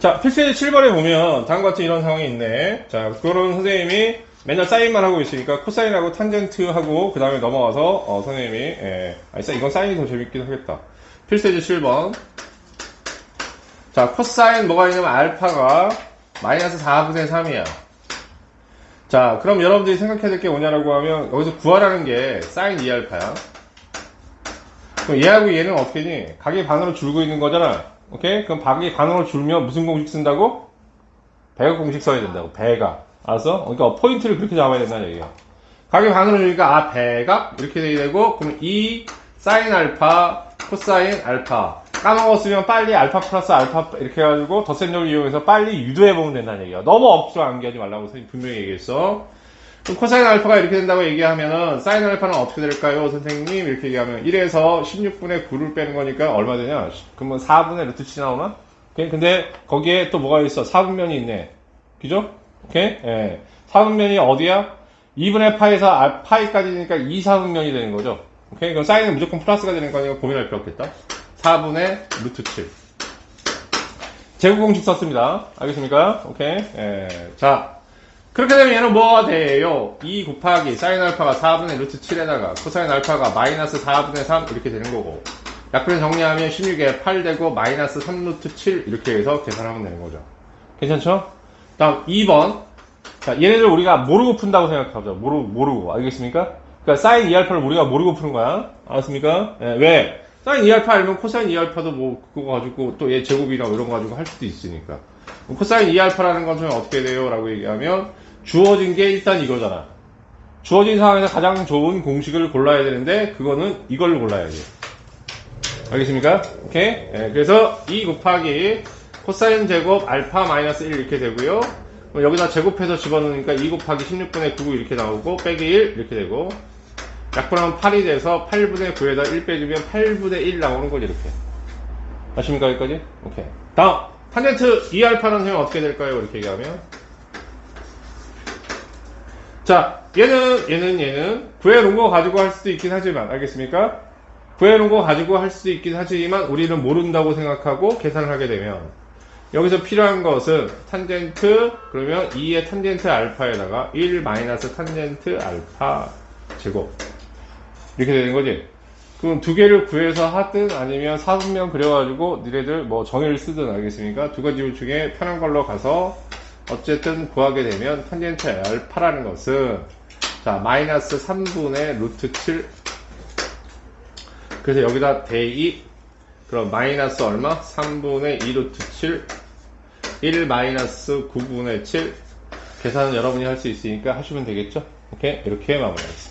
자, 필수의 7번에 보면 다음과 같은 이런 상황이 있네. 자, 그거는 선생님이 맨날 사인만 하고 있으니까 코사인하고 탄젠트하고 그 다음에 넘어가서 어, 선생님이 예, 아니 사- 이건 사인이 더 재밌긴 하겠다. 필수의 7번. 자, 코사인 뭐가 있냐면 알파가 마이너스 4분의 3이야. 자, 그럼 여러분들이 생각해야 될 게 뭐냐라고 하면 여기서 구하라는 게 사인 2알파야. 그럼 얘하고 얘는 어떻게니? 각의 반으로 줄고 있는 거잖아. 오케이? 그럼 각의 반으로 줄면 무슨 공식 쓴다고? 배가 공식 써야 된다고. 배가. 알았어? 그러니까 포인트를 그렇게 잡아야 된다는 얘기야. 각의 반으로 줄니까 아 배가 이렇게 돼야 되고 그럼 이 사인 알파 코사인 알파 까먹었으면 빨리 알파 플러스 알파 이렇게 해가지고 덧셈력을 이용해서 빨리 유도해 보면 된다는 얘기야. 너무 억지로 암기하지 말라고 선생님 분명히 얘기했어. 코사인 알파가 이렇게 된다고 얘기하면은 사인 알파는 어떻게 될까요? 선생님 이렇게 얘기하면 1에서 16분의 9를 빼는 거니까 얼마 되냐? 그러면 4분의 루트 7 나오나? 근데 거기에 또 뭐가 있어? 4분면이 있네. 그죠? 오케이? 예. 4분면이 어디야? 2분의 파에서 아, 파이까지니까 2, 4분면이 되는 거죠. 오케이? 그럼 사인은 무조건 플러스가 되는 거니까 고민할 필요 없겠다. 4분의 루트 7. 제곱 공식 썼습니다. 알겠습니까? 오케이? 예. 자. 그렇게 되면 얘는 뭐가 돼요? 2 곱하기 사인 알파가 4분의 루트 7에다가 코사인 알파가 마이너스 4분의 3 이렇게 되는 거고 약분을 정리하면 16에 8 되고 마이너스 3 루트 7 이렇게 해서 계산하면 되는 거죠. 괜찮죠? 다음 2번 자 얘네들 우리가 모르고 푼다고 생각하죠. 모르고 모르고 알겠습니까? 그러니까 사인 2알파를 우리가 모르고 푸는 거야. 알았습니까? 예, 왜? 사인 2알파 알면 코사인 2알파도 뭐 그거 가지고 또 얘 제곱이나 뭐 이런 거 가지고 할 수도 있으니까 코사인 2알파라는 것은 어떻게 돼요? 라고 얘기하면 주어진 게 일단 이거잖아. 주어진 상황에서 가장 좋은 공식을 골라야 되는데 그거는 이걸 골라야 돼. 알겠습니까? 오케이? 예, 그래서 2 곱하기 코사인 제곱 알파 마이너스 1 이렇게 되고요. 여기다 제곱해서 집어넣으니까 2 곱하기 16분의 9 이렇게 나오고 빼기 1 이렇게 되고 약분하면 8이 돼서 8분의 9에다 1 빼주면 8분의 1 나오는 거지 이렇게. 아십니까 여기까지? 오케이. 다음 탄젠트 2알파는 선생님 어떻게 될까요? 이렇게 얘기하면 자, 얘는, 얘는, 얘는 구해놓은 거 가지고 할 수도 있긴 하지만, 알겠습니까? 구해놓은 거 가지고 할 수도 있긴 하지만, 우리는 모른다고 생각하고 계산을 하게 되면, 여기서 필요한 것은 탄젠트, 그러면 2의 탄젠트 알파에다가 1 마이너스 탄젠트 알파 제곱. 이렇게 되는 거지. 그럼 두 개를 구해서 하든 아니면 사분면 그려가지고 니네들 뭐 정의를 쓰든 알겠습니까? 두 가지 중에 편한 걸로 가서 어쨌든 구하게 되면 탄젠트 알파라는 것은 자 마이너스 3분의 루트 7 그래서 여기다 대입 그럼 마이너스 얼마? 3분의 2 루트 7 1 마이너스 9분의 7 계산은 여러분이 할 수 있으니까 하시면 되겠죠? 오케이 이렇게 마무리하겠습니다.